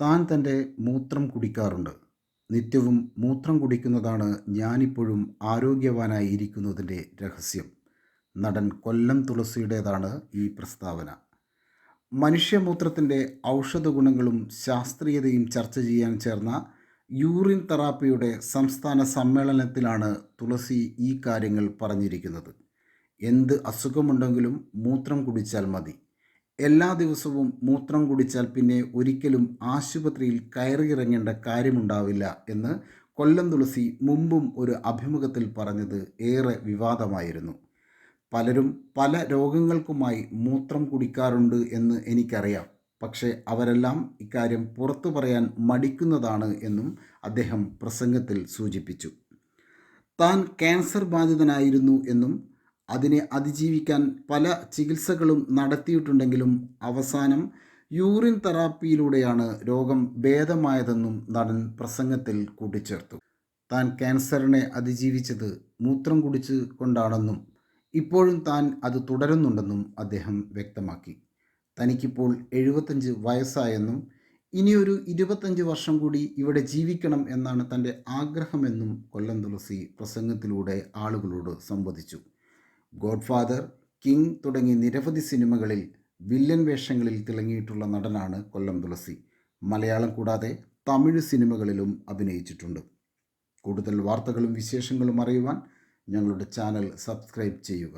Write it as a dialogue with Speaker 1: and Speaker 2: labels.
Speaker 1: താൻ തന്റെ മൂത്രം കുടിക്കാറുണ്ട്. നിത്യവും മൂത്രം കുടിക്കുന്നതാണ് ഞാനിപ്പോഴും ആരോഗ്യവാനായി ഇരിക്കുന്നതിന്റെ രഹസ്യം. നടൻ കൊല്ലം തുളസിയുടേതാണ് ഈ പ്രസ്താവന. മനുഷ്യമൂത്രത്തിന്റെ ഔഷധ ഗുണങ്ങളും ശാസ്ത്രീയതയും ചർച്ച ചെയ്യാൻ ചേർന്ന യൂറിൻ തെറാപ്പിയുടെ സംസ്ഥാന സമ്മേളനത്തിലാണ് തുളസി ഈ കാര്യങ്ങൾ പറഞ്ഞിരിക്കുന്നത്. എന്ത് അസുഖമുണ്ടെങ്കിലും മൂത്രം കുടിച്ചാൽ മതി. എല്ലാ ദിവസവും മൂത്രം കുടിച്ചാൽ പിന്നെ ഒരിക്കലും ആശുപത്രിയിൽ കയറിയിറങ്ങേണ്ട കാര്യമുണ്ടാവില്ല എന്ന് കൊല്ലം തുളസി മുമ്പും ഒരു അഭിമുഖത്തിൽ പറഞ്ഞത് ഏറെ വിവാദമായിരുന്നു. പലരും പല രോഗങ്ങൾക്കുമായി മൂത്രം കുടിക്കാറുണ്ട് എന്ന് എനിക്കറിയാം. പക്ഷേ അവരെല്ലാം ഇക്കാര്യം പുറത്തു പറയാൻ മടിക്കുന്നതാണ് എന്നും അദ്ദേഹം പ്രസംഗത്തിൽ സൂചിപ്പിച്ചു. താൻ ക്യാൻസർ ബാധിതനായിരുന്നു എന്നും അതിനെ അതിജീവിക്കാൻ പല ചികിത്സകളും നടത്തിയിട്ടുണ്ടെങ്കിലും അവസാനം യൂറിൻ തെറാപ്പിയിലൂടെയാണ് രോഗം ഭേദമായതെന്നും നടൻ പ്രസംഗത്തിൽ കൂട്ടിച്ചേർത്തു. താൻ ക്യാൻസറിനെ അതിജീവിച്ചത് മൂത്രം കുടിച്ച് കൊണ്ടാണെന്നും ഇപ്പോഴും താൻ അത് തുടരുന്നുണ്ടെന്നും അദ്ദേഹം വ്യക്തമാക്കി. തനിക്കിപ്പോൾ എഴുപത്തഞ്ച് വയസ്സായെന്നും ഇനിയൊരു ഇരുപത്തഞ്ച് വർഷം കൂടി ഇവിടെ ജീവിക്കണം എന്നാണ് തന്റെ ആഗ്രഹമെന്നും കൊല്ലം തുളസി പ്രസംഗത്തിലൂടെ ആളുകളോട് സംവദിച്ചു. ഗോഡ്ഫാദർ കിങ് തുടങ്ങി നിരവധി സിനിമകളിൽ വില്ലൻ വേഷങ്ങളിൽ തിളങ്ങിയിട്ടുള്ള നടനാണ് കൊല്ലം തുളസി. മലയാളം കൂടാതെ തമിഴ് സിനിമകളിലും അഭിനയിച്ചിട്ടുണ്ട്. കൂടുതൽ വാർത്തകളും വിശേഷങ്ങളും അറിയുവാൻ ഞങ്ങളുടെ ചാനൽ സബ്സ്ക്രൈബ് ചെയ്യുക.